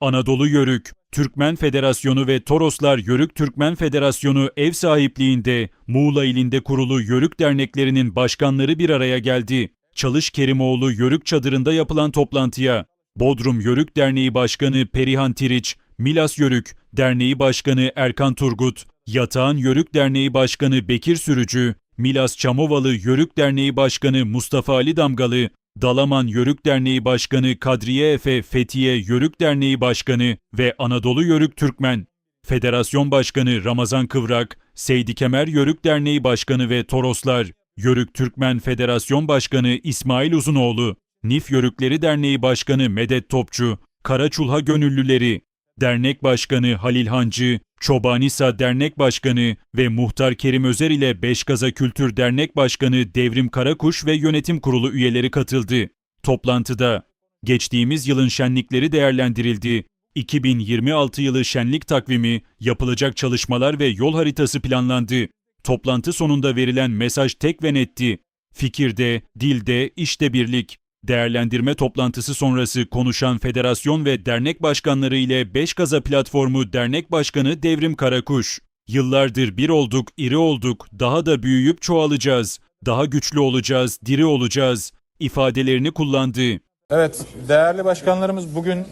Anadolu Yörük, Türkmen Federasyonu ve Toroslar Yörük Türkmen Federasyonu ev sahipliğinde Muğla ilinde kurulu Yörük derneklerinin başkanları bir araya geldi. Çalış Kerimoğlu Yörük çadırında yapılan toplantıya Bodrum Yörük Derneği Başkanı Perihan Tiriç, Milas Yörük Derneği Başkanı Erkan Turgut, Yatağan Yörük Derneği Başkanı Bekir Sürücü, Milas Çamovalı Yörük Derneği Başkanı Mustafa Ali Damgalı, Dalaman Yörük Derneği Başkanı Kadriye Efe Fethiye Yörük Derneği Başkanı ve Anadolu Yörük Türkmen, Federasyon Başkanı Ramazan Kıvrak, Seydi Kemer Yörük Derneği Başkanı ve Toroslar, Yörük Türkmen Federasyon Başkanı İsmail Uzunoğlu, Nif Yörükleri Derneği Başkanı Medet Topçu, Karaçulha Gönüllüleri, Dernek Başkanı Halil Hancı, Çobanisa Dernek Başkanı ve Muhtar Kerim Özer ile Beşgaza Kültür Dernek Başkanı Devrim Karakuş ve Yönetim Kurulu üyeleri katıldı. Toplantıda geçtiğimiz yılın şenlikleri değerlendirildi. 2026 yılı şenlik takvimi, yapılacak çalışmalar ve yol haritası planlandı. Toplantı sonunda verilen mesaj tek ve netti. Fikirde, dilde, işte birlik. Değerlendirme toplantısı sonrası konuşan federasyon ve dernek başkanları ile Beşgaza Platformu Dernek Başkanı Devrim Karakuş, Yıllardır bir olduk, iri olduk, daha da büyüyüp çoğalacağız, daha güçlü olacağız, diri olacağız ifadelerini kullandı. Evet, değerli başkanlarımız bugün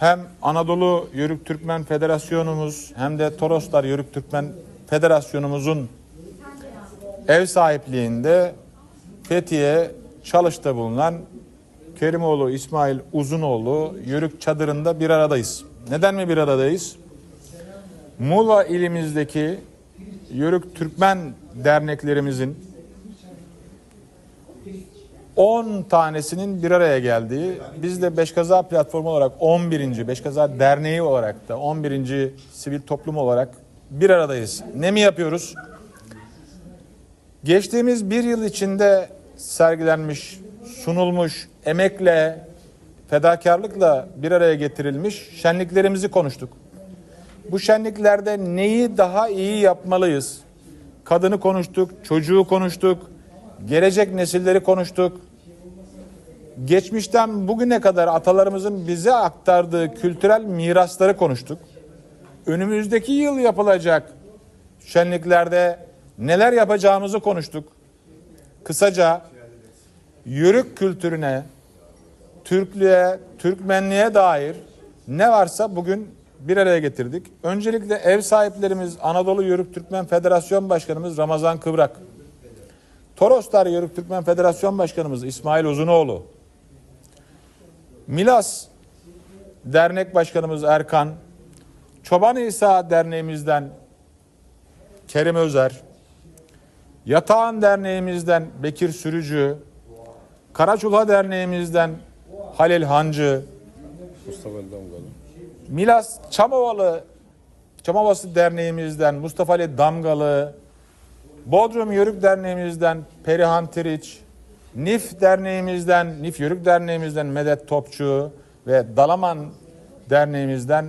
hem Anadolu Yörük Türkmen Federasyonumuz hem de Toroslar Yörük Türkmen Federasyonumuzun ev sahipliğinde Fethiye Çalış'ta bulunan Kerimoğlu İsmail Uzunoğlu Yörük Çadırı'nda bir aradayız. Neden mi bir aradayız? Muğla ilimizdeki Yörük Türkmen derneklerimizin 10 tanesinin bir araya geldiği, biz de Beşkaza platformu olarak 11. Beşkaza Derneği olarak da 11. sivil toplum olarak bir aradayız. Ne mi yapıyoruz? Geçtiğimiz bir yıl içinde sergilenmiş, sunulmuş, emekle, fedakarlıkla bir araya getirilmiş şenliklerimizi konuştuk. Bu şenliklerde neyi daha iyi yapmalıyız? Kadını konuştuk, çocuğu konuştuk, gelecek nesilleri konuştuk. Geçmişten bugüne kadar atalarımızın bize aktardığı kültürel mirasları konuştuk. Önümüzdeki yıl yapılacak şenliklerde neler yapacağımızı konuştuk. Kısaca yörük kültürüne, Türklüğe, Türkmenliğe dair ne varsa bugün bir araya getirdik. Öncelikle ev sahiplerimiz Anadolu Yörük Türkmen Federasyon Başkanımız Ramazan Kıvrak. Toroslar Yörük Türkmen Federasyon Başkanımız İsmail Uzunoğlu. Milas Dernek Başkanımız Erkan. Çoban İsa Derneğimizden Kerim Özer. Yatağan Derneğimizden Bekir Sürücü. Karaçulha Derneğimizden Halil Hancı. Mustafa Ali Damgalı. Milas Çamovalı Çamovası Derneğimizden Mustafa Ali Damgalı, Bodrum Yörük Derneğimizden Perihan Tiriç, NIF Derneğimizden, NIF Yörük Derneğimizden Medet Topçu ve Dalaman Derneğimizden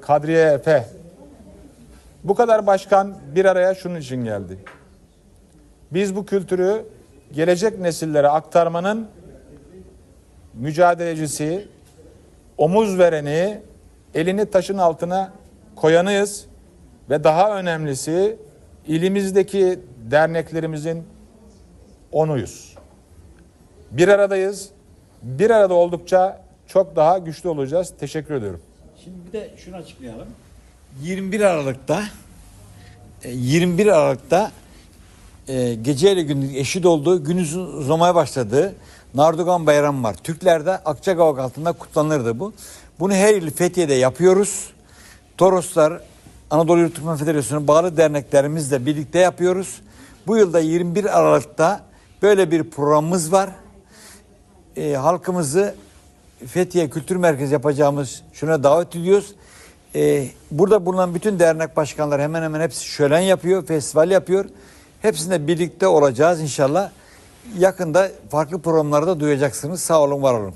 Kadriye Efe. Bu kadar başkan bir araya şunun için geldi. Biz bu kültürü gelecek nesillere aktarmanın mücadelecisi, omuz vereni, elini taşın altına koyanıyız ve daha önemlisi ilimizdeki derneklerimizin onuyuz. Bir aradayız. Bir arada oldukça çok daha güçlü olacağız. Teşekkür ediyorum. Şimdi bir de şunu açıklayalım. 21 Aralık'ta e, 21 Aralık'ta e, geceyle gündüz eşit olduğu günüz uzamaya başladığı Nardugan Bayramı var. Türklerde Akçakavak altında kutlanırdı bu. Bunu her yıl Fethiye'de yapıyoruz. Toroslar Anadolu Yurt Türkmen Federasyonu bağlı derneklerimizle birlikte yapıyoruz. Bu yılda 21 Aralık'ta böyle bir programımız var. E, halkımızı Fethiye Kültür Merkezi yapacağımız şuna davet ediyoruz. Ee, burada bulunan bütün dernek başkanları hemen hemen hepsi şölen yapıyor, festival yapıyor. Hepsinde birlikte olacağız inşallah. Yakında farklı programlarda duyacaksınız. Sağ olun, var olun.